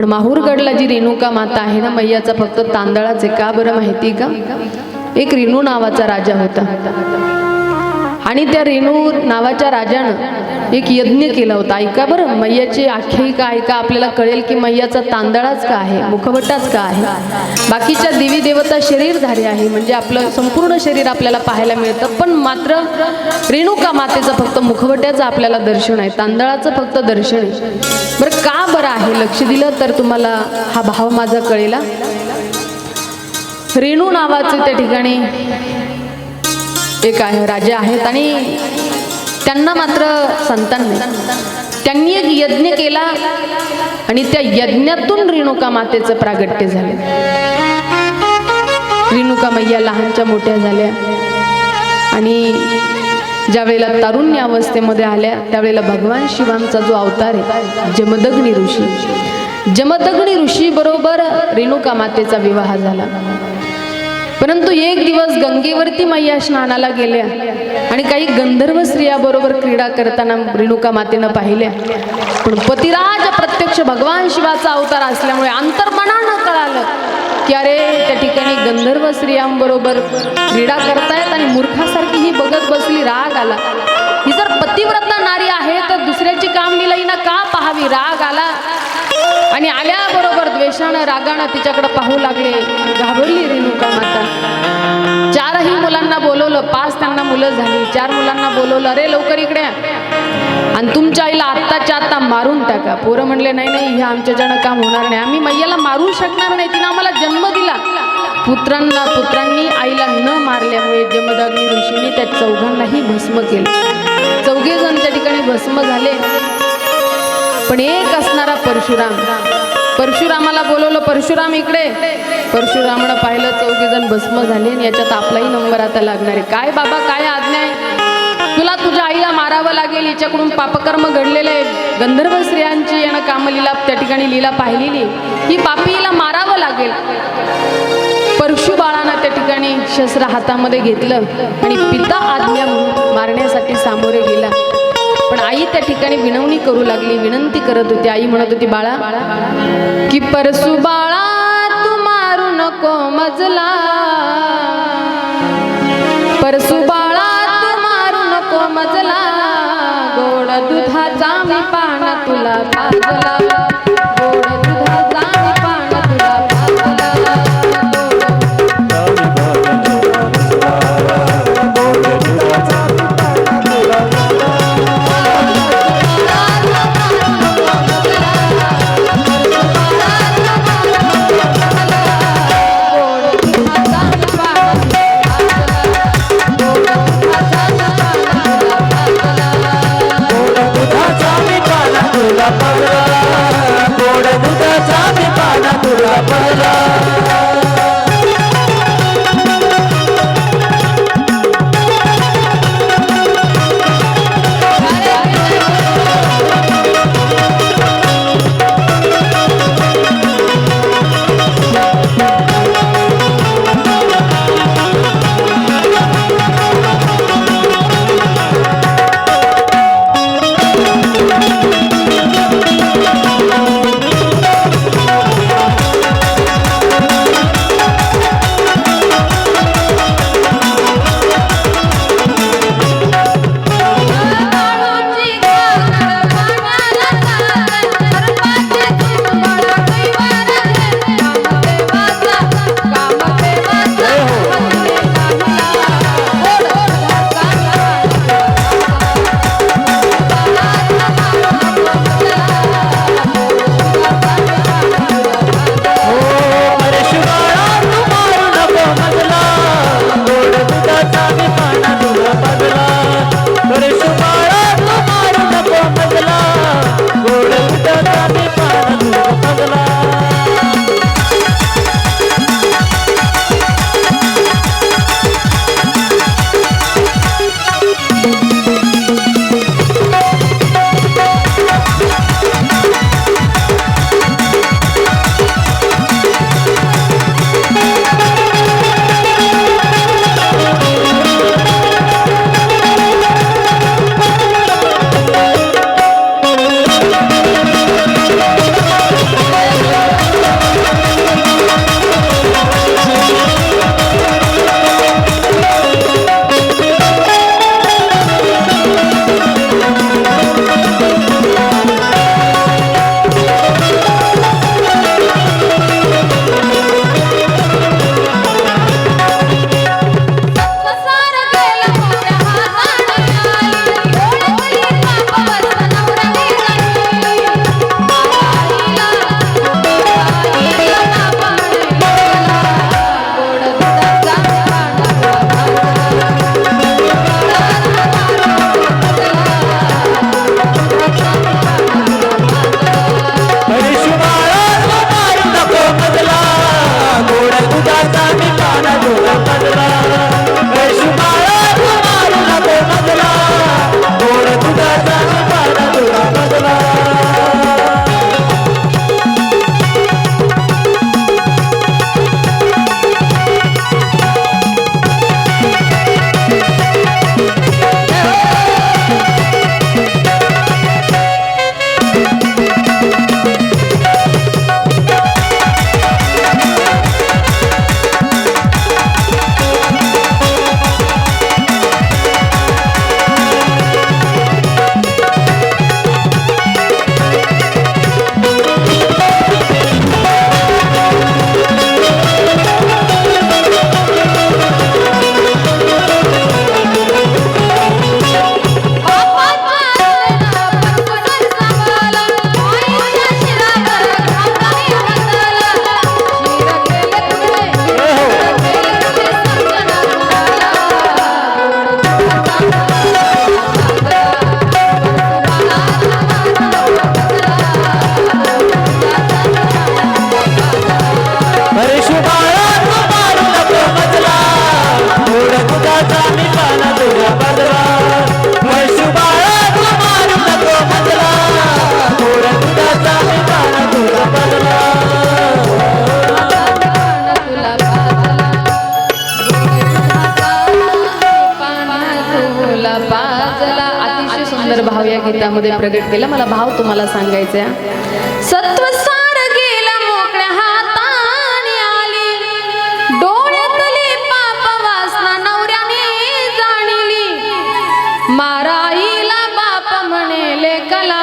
पण माहूरगडला जी रेणुका माता आहे ना मैयाचा फक्त तांदळाचे का बरं माहिती का? एक रेणू नावाचा राजा होता. आणि त्या रेणू नावाच्या राजानं एक यज्ञ केला होता. ऐका बरं मैयाची आख्यायिका ऐका आपल्याला कळेल की मैयाचा तांदळाच का आहे मुखवटाच का आहे? बाकीच्या देवी देवता शरीरधारी आहे म्हणजे आपलं संपूर्ण शरीर आपल्याला पाहायला मिळतं. पण मात्र रेणुका मातेचं फक्त मुखवट्याचं आपल्याला दर्शन आहे तांदळाचं फक्त दर्शन आहे? बरं का बरं आहे? लक्ष दिलं तर तुम्हाला हा भाव माझा कळेला. रेणू नावाचं त्या ठिकाणी एक आहे राजा आहेत आणि त्यांना मात्र संतान त्यांनी एक यज्ञ केला आणि त्या यज्ञातून रेणुका मातेचं प्रागट्य झाले. रेणुका मैया लहानच्या मोठ्या झाल्या. आणि ज्या वेळेला तारुण्य अवस्थेमध्ये आल्या त्यावेळेला भगवान शिवांचा जो अवतार आहे जमदग्नी ऋषी. जमदग्नी ऋषी बरोबर रेणुका मातेचा विवाह झाला. परंतु एक दिवस गंगेवरती मैया स्नानाला गेल्या आणि काही गंधर्व स्त्रियाबरोबर क्रीडा करताना रेणुका मातेनं पाहिल्या. पण पतिराज प्रत्यक्ष भगवान शिवाचा अवतार असल्यामुळे अंतर्मनानं कळालं की अरे त्या ठिकाणी गंधर्व स्त्रियांबरोबर क्रीडा करतायत आणि मूर्खासारखी ही बघत बसली राग आला. ही जर पतिव्रता नारी आहे तर दुसऱ्याची काम लिलाईना का पाहावी? राग आला. आणि आल्याबरोबर द्वेषानं रागानं तिच्याकडे पाहू लागले. घाबरली रेणुका माता. चारही मुलांना बोलवलं पाच त्यांना मुलं झाली. चार मुलांना बोलवलं अरे लवकर इकडे आणि तुमच्या आईला आत्ताच्या आत्ता मारून टाका. पोरं म्हणले नाही नाही हे आमच्याच्यानं काम होणार नाही. आम्ही मैयाला मारू शकणार नाही. तिनं आम्हाला जन्म दिला. पुत्रांना पुत्रांनी आईला न मारल्यामुळे जमदाग्नी ऋषीने त्या चौघांनाही भस्म केलं. चौघे जण त्या ठिकाणी भस्म झाले. पण एक असणारा परशुराम. परशुरामाला बोलवलं परशुराम इकडे. परशुरामनं पाहिलं चौघे जण भस्म झाले आणि याच्यात आपलाही नंबर आता लागणार आहे. काय बाबा काय आज्ञा आहे? तुला तुझ्या आईला मारावं लागेल हिच्याकडून पापकर्म घडलेले आहे. गंधर्व स्त्रियांची यानं कामलीला त्या ठिकाणी लीला पाहिलेली ही पापीला मारावं लागेल. परशु बाळानं त्या ठिकाणी शस्त्र हातामध्ये घेतलं आणि पिता आज्ञा मारण्यासाठी सामोरे गेला. पण आई त्या ठिकाणी विनवणी करू लागली विनंती करत होती. आई म्हणत होती बाळा की परसू बाळा तू मारू नको मजला. परसू बाळा तू मारू नको मजला. गोड दुधाचा मी पाना तुला पाजला तुला गीतामध्ये प्रगट केला. मला भाव तुम्हाला सांगायचा सत्व गेला मोकळ्या हाताने आली. डोळ्यातली पाप वासना नवऱ्याने जाणली. माराईला बाप म्हणेले कला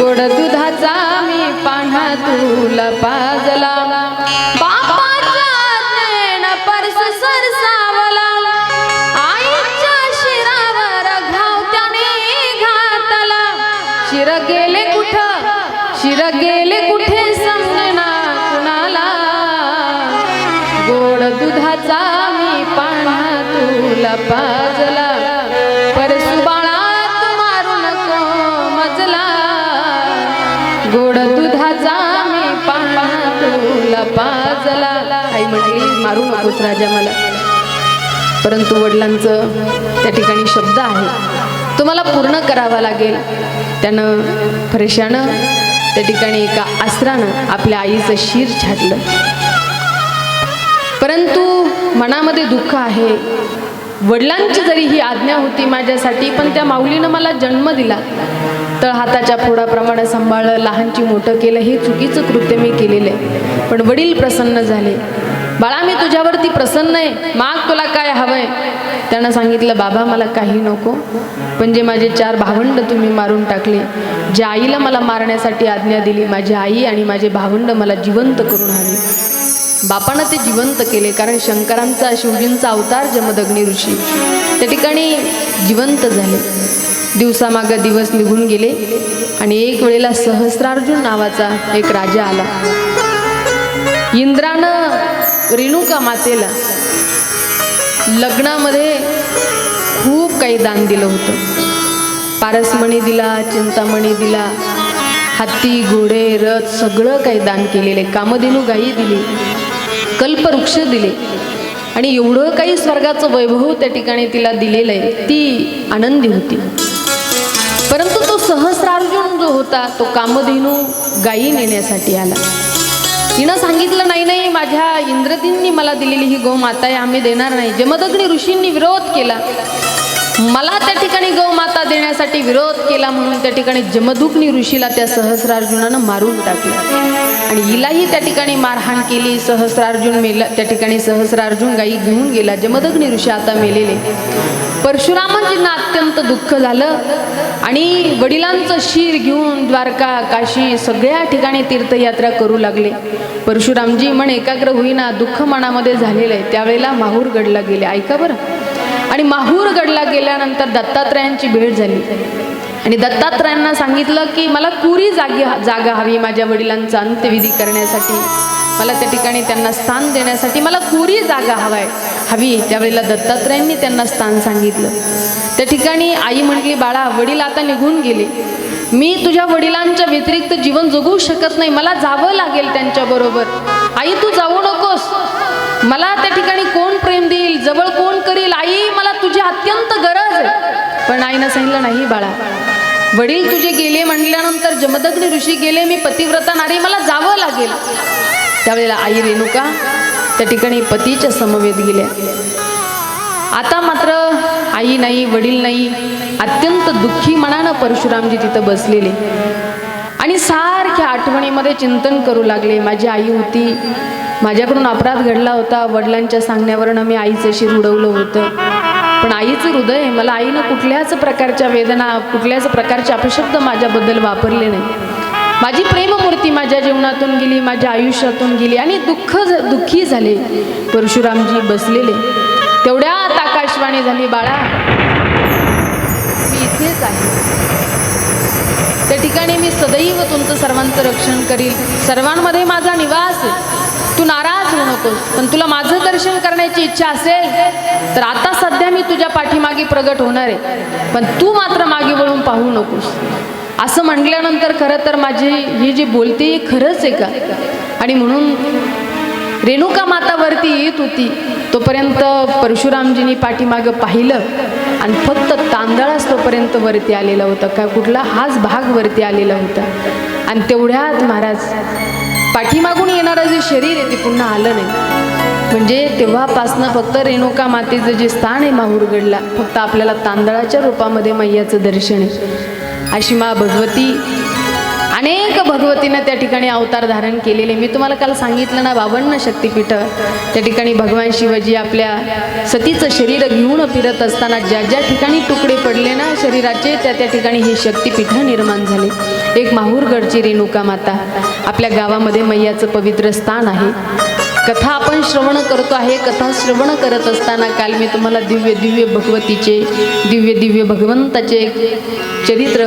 गोड दुधाचा मी पाण्हा तुला पाजला. दुधाचा मी पाण्हा तुला पाजला. परसू तू मारू नको मजला. गोड दुधाचा मी पाण्हा तुला पाजला. आई म्हटली मारू नकोस राजा मला. परंतु वडिलांचं त्या ठिकाणी शब्द आहे. तुम्हाला पूर्ण करावा लागेल. त्यानं फरेशानं त्या ठिकाणी एका अस्त्रानं आपल्या आईचं शीर छाटलं. परंतु मनामध्ये दुःख आहे. वडिलांची जरी ही आज्ञा होती माझ्यासाठी पण त्या माऊलीनं मला जन्म दिला. तळ हाताच्या फोडाप्रमाणे सांभाळलं लहानची मोठं केलं हे चुकीचं कृत्य मी केलेलं आहे. पण वडील प्रसन्न झाले. बाळा मी तुझ्यावरती प्रसन्न आहे. माग तुला काय हवंय? त्यानं सांगितलं बाबा मला काही नको. पण जे माझे चार भावंड तुम्ही मारून टाकले ज्या आईला मला मारण्यासाठी आज्ञा दिली माझी आई आणि माझे भावंड मला जिवंत करून हवी बापानं ते जिवंत केले कारण शंकरांचा शिवजींचा अवतार जमदग्नी ऋषी. त्या ठिकाणी जिवंत झाले. दिवसामागं दिवस निघून गेले आणि एक वेळेला सहस्रार्जुन नावाचा एक राजा आला. इंद्रानं रेणुका मातेला लग्नामध्ये खूप काही दान दिलं होतं. पारसमणी दिला चिंतामणी दिला हत्ती घोडे रथ सगळं काही दान केलेले कामधेनू गायी दिली. कल्पवृक्ष दिले. आणि एवढं काही स्वर्गाचं वैभव त्या ठिकाणी तिला दिलेलं आहे ती आनंदी होती. परंतु तो सहस्रार्जुन जो होता तो कामधेनू गायी नेण्यासाठी आला. तिनं सांगितलं नाही नाही माझ्या इंद्रतींनी मला दिलेली ही गोमाता आहे आम्ही देणार नाही. जमदग्नी ऋषींनी विरोध केला. मला त्या ठिकाणी गौमाता देण्यासाठी विरोध केला म्हणून त्या ठिकाणी जमदुग्नी ऋषीला त्या सहस्रार्जुनानं मारून टाकलं. आणि हिलाही त्या ठिकाणी मारहाण केली. सहस्रार्जुन मेला त्या ठिकाणी सहस्रार्जुन गाई घेऊन गेला. जमदग्नी ऋषी आता मेलेले. परशुरामांजींना अत्यंत दुःख झालं. आणि वडिलांचं शीर घेऊन द्वारका काशी सगळ्या ठिकाणी तीर्थयात्रा करू लागले. परशुरामजी मन एकाग्र होईना दुःख मनामध्ये झालेलं आहे. त्यावेळेला माहूर गडला गेले. ऐका बरं. आणि माहूरगडला गेल्यानंतर दत्तात्रयांची भेट झाली. आणि दत्तात्रयांना सांगितलं की मला कुरी जागी जागा हवी माझ्या वडिलांचा अंत्यविधी करण्यासाठी. मला त्या ठिकाणी त्यांना स्थान देण्यासाठी मला कुरी जागा हवाय हवी. त्यावेळेला दत्तात्रयांनी त्यांना स्थान सांगितलं. त्या ठिकाणी आई म्हटली बाळा वडील आता निघून गेले. मी तुझ्या वडिलांच्या व्यतिरिक्त जीवन जगू शकत नाही. मला जावं लागेल त्यांच्याबरोबर. आई तू जाऊ नकोस. मला त्या ठिकाणी आई मला तुझी अत्यंत गरज आहे. पण आईनं सांगितलं नाही बाळा. वडील तुझे गेले म्हटल्यानंतर जमदग्नी ऋषी गेले मी पतिव्रता नारी मला जावं लागेल. त्यावेळेला आई रेणुका त्या ठिकाणी पतीच्या समवेत गेल्या. आता मात्र आई नाही वडील नाही अत्यंत दुःखी मनानं परशुरामजी तिथं बसलेले. आणि सारख्या आठवणीमध्ये चिंतन करू लागले. माझी आई होती माझ्याकडून अपराध घडला होता. वडिलांच्या सांगण्यावरनं मी आईचं शिर उडवलं होतं. पण आईचं हृदय मला आईनं कुठल्याच प्रकारच्या वेदना कुठल्याच प्रकारचे अपशब्द माझ्याबद्दल वापरले नाही. माझी प्रेममूर्ती माझ्या जीवनातून गेली माझ्या आयुष्यातून गेली आणि दुःख दुःखी झाले. परशुरामजी बसलेले. तेवढ्यात आकाशवाणी झाली बाळा मी इथेच आहे. ठिकाणी मी सदैव तुमचं सर्वांचं रक्षण करील. सर्वांमध्ये माझा निवास तू नाराज होऊ नकोस पण तुला माझं दर्शन करण्याची इच्छा असेल तर आता सध्या मी तुझ्या पाठीमागे प्रगट होणार आहे. पण तू मात्र मागे वळून पाहू नकोस. असं म्हटल्यानंतर खरं तर माझी ही जी बोलते ही खरंच आहे का? आणि म्हणून रेणुका मातावरती येत होती. तोपर्यंत परशुरामजींनी पाठीमागं पाहिलं आणि फक्त तांदळाच तोपर्यंत वरती आलेला होता का कुठला हाच भाग वरती आलेला होता. आणि तेवढ्यात महाराज पाठीमागून येणारं जे शरीर आहे ते पुन्हा आलं नाही. म्हणजे तेव्हापासनं फक्त रेणुका मातेचं जे स्थान आहे माहूरगडला फक्त आपल्याला तांदळाच्या रूपामध्ये मैयाचं दर्शन आहे. अशी मा भगवती अनेक भगवतीनं त्या ठिकाणी अवतार धारण केलेले. मी तुम्हाला काल सांगितलं ना बावन्न शक्तिपीठ. त्या ठिकाणी भगवान शिवजी आपल्या सतीचं शरीर घेऊन फिरत असताना ज्या ज्या ठिकाणी तुकडे पडले ना शरीराचे त्या त्या ठिकाणी हे शक्तिपीठं निर्माण झाले. एक माहूरगडची रेणुका माता. आपल्या गावामध्ये मैयाचं पवित्र स्थान आहे. कथा आपण श्रवण करतो आहे. कथा श्रवण करत असताना काल मी तुम्हाला दिव्य दिव्य भगवतीचे दिव्य दिव्य भगवंताचे चरित्र